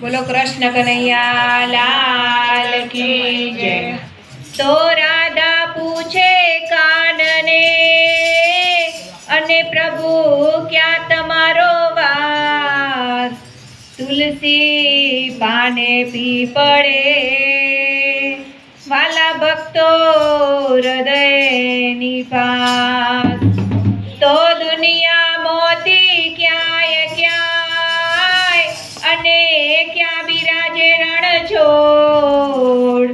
બોલો કૃષ્ણ કનૈયા, લાલ કી જય. તો રાધા પૂછે કાનને, અને પ્રભુ, ક્યાં તમારો વાસ? તુલસી પાને પી પડે. વાલા ભક્તો હૃદયની પાસ તો દુનિયા મોતી ક્યાંય ક્યાંય, અને રણ છોડ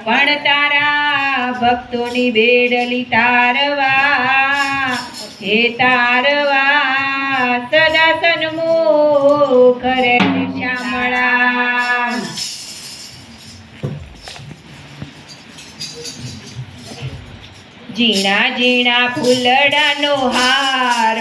પણ તારા ભક્તોની બેડલી તારવા હે તારવા સદા સન્મુખ રે શ્યામળા ઝીણા ઝીણા ફૂલડાનો હાર